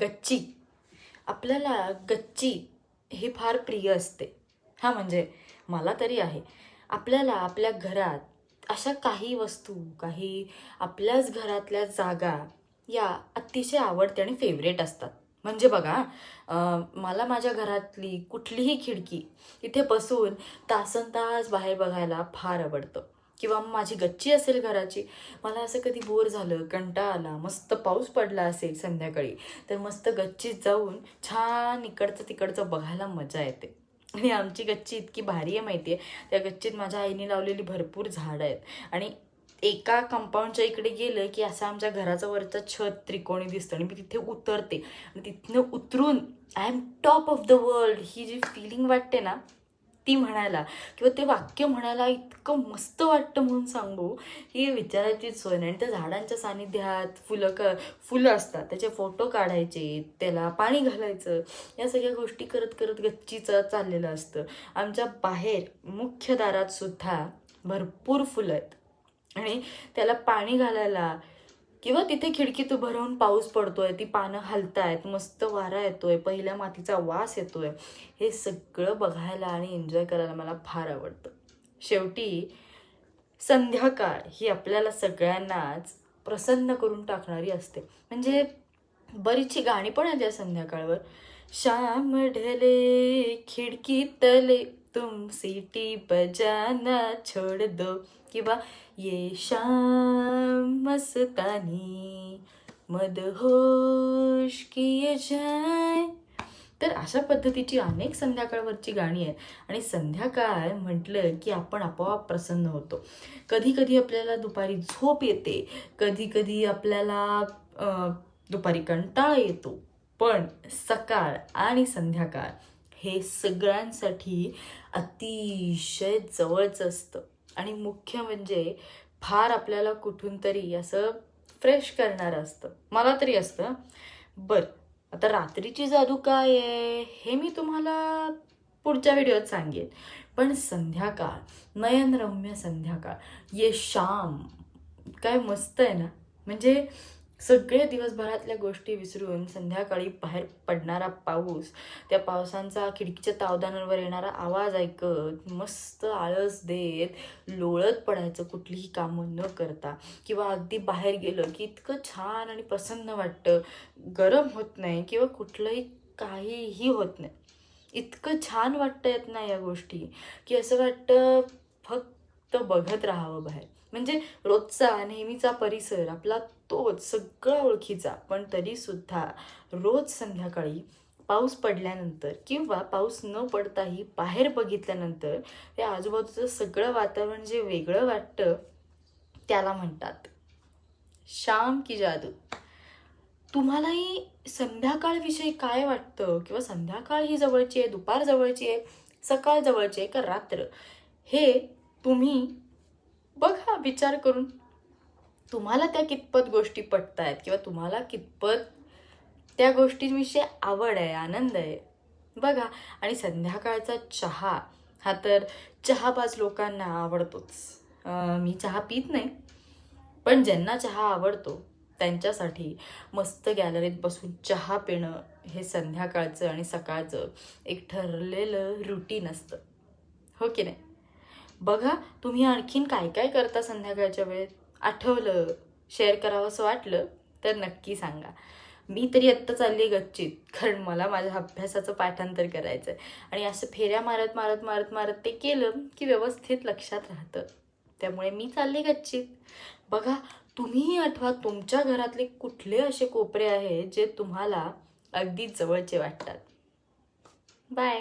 गच्ची. आपल्याला गच्ची ही फार प्रिय असते. हा म्हणजे मला तरी आहे. आपल्याला आपल्या घरात अशा काही वस्तू काही आपल्याच घरातल्या जागा या अतिशय आवडते आणि फेवरेट असतात. म्हणजे बघा मला माझ्या घरातली कुठलीही खिडकी इथे बसून तासन तास बाहेर बघायला फार आवडतं. किंवा माझी गच्ची असेल घराची मला असं कधी बोर झालं कंटाळा आला मस्त पाऊस पडला असेल संध्याकाळी तर मस्त गच्चीत जाऊन छान इकडचं तिकडचं बघायला मजा येते. आणि आमची गच्ची इतकी भारी आहे माहिती आहे त्या गच्चीत माझ्या आईने लावलेली भरपूर झाडं आहेत. आणि एका कंपाऊंडच्या इकडे गेलं की असं आमच्या घराचं वरचं छत त्रिकोणी दिसतं आणि मी तिथे उतरते. आणि तिथनं उतरून I am top of the world ही जी फिलिंग वाटते ना ती म्हणायला किंवा ते वाक्य म्हणायला इतकं मस्त वाटतं म्हणून सांगू ही विचारायचीच सोय नाही. आणि त्या झाडांच्या सानिध्यात फुलं क फुलं असतात. त्याचे फोटो काढायचे त्याला पाणी घालायचं. या सगळ्या गोष्टी करत करत गच्चीचं चाललेलं असतं. आमच्या बाहेर मुख्य दारात सुद्धा भरपूर फुलं आहेत. आणि त्याला पाणी घालायला किंवा तिथे खिडकीत उभं राहून पाऊस पडतोय ती पानं हलतायत मस्त वारा येतोय पहिल्या मातीचा वास येतोय हे सगळं बघायला आणि एन्जॉय करायला मला फार आवडतं. शेवटी संध्याकाळ ही आपल्याला सगळ्यांनाच प्रसन्न करून टाकणारी असते. म्हणजे बरीचशी गाणी पण आहेत या संध्याकाळवर. श्याम ढले खिडकी तले तुम सिटी बजाना छोड़ दो। किंवा ये शाम मस्तानी मदहोश किए जाय तर अशा पद्धतीची अनेक संध्याकाळवरची गाणी आहेत. आणि संध्याकाळ म्हटलं की आपण आपोआप प्रसन्न होतो. कधी कधी आपल्याला दुपारी झोप येते. कधी कधी आपल्याला दुपारी कंटाळा येतो. पण सकाळ आणि संध्याकाळ हे सगळ्यांसाठी अतिशय जवळचं असतं. आणि मुख्य म्हणजे फार आपल्याला कुठून तरी असं फ्रेश करणारं असतं. मला तरी असतं. बरं आता रात्रीची जादू काय आहे? हे मी तुम्हाला पुढच्या व्हिडिओत सांगेन. पण संध्याकाळ नयनरम्य संध्याकाळ ये शाम काय मस्त आहे ना? म्हणजे सगळे दिवसभरातल्या गोष्टी विसरून संध्याकाळी बाहेर पडणारा पाऊस त्या पावसांचा खिडकीच्या तावदानांवर येणारा आवाज ऐकत मस्त आळस देत लोळत पडायचं कुठलीही कामं न करता. किंवा अगदी बाहेर गेलं की इतकं छान आणि प्रसन्न वाटतं. गरम होत नाही किंवा कुठलंही काहीही होत नाही. इतकं छान वाटतं येत ना या गोष्टी की असं वाटतं फक्त बघत राहावं बाहेर. म्हणजे रोजचा नेहमीचा परिसर आपला तोच सगळा ओळखीचा. पण तरीसुद्धा रोज संध्याकाळी पाऊस पडल्यानंतर किंवा पाऊस न पडताही बाहेर बघितल्यानंतर त्या आजूबाजूचं सगळं वातावरण जे वेगळं वाटतं त्याला म्हणतात शाम की जादू. तुम्हालाही संध्याकाळविषयी काय वाटतं? किंवा संध्याकाळ ही जवळची आहे दुपार जवळची आहे सकाळ जवळची आहे का रात्र? हे तुम्ही बघा विचार करून. तुम्हाला त्या कितपत गोष्टी पटतायत किंवा तुम्हाला कितपत त्या गोष्टींविषयी आवड आहे आनंद आहे बघा. आणि संध्याकाळचा चहा हा तर चहाबाज लोकांना आवडतोच. मी चहा पित नाही पण ज्यांना चहा आवडतो त्यांच्यासाठी मस्त गॅलरीत बसून चहा पिणं हे संध्याकाळचं आणि सकाळचं एक ठरलेलं रुटीन असतं. हो की नाही? बघा तुम्ही आणखीन काय काय करता संध्याकाळच्या वेळेत? आठवलं शेअर करावं असं वाटलं तर नक्की सांगा. मी तरी आत्ता चालली गच्चीत कारण मला माझ्या अभ्यासाचं पाठांतर करायचं आहे आणि असं फेऱ्या मारत मारत मारत मारत ते केलं की व्यवस्थित लक्षात राहतं. त्यामुळे मी चालले गच्चीत. बघा तुम्हीही आठवा तुमच्या घरातले कुठले असे कोपरे आहेत जे तुम्हाला अगदी जवळचे वाटतात. बाय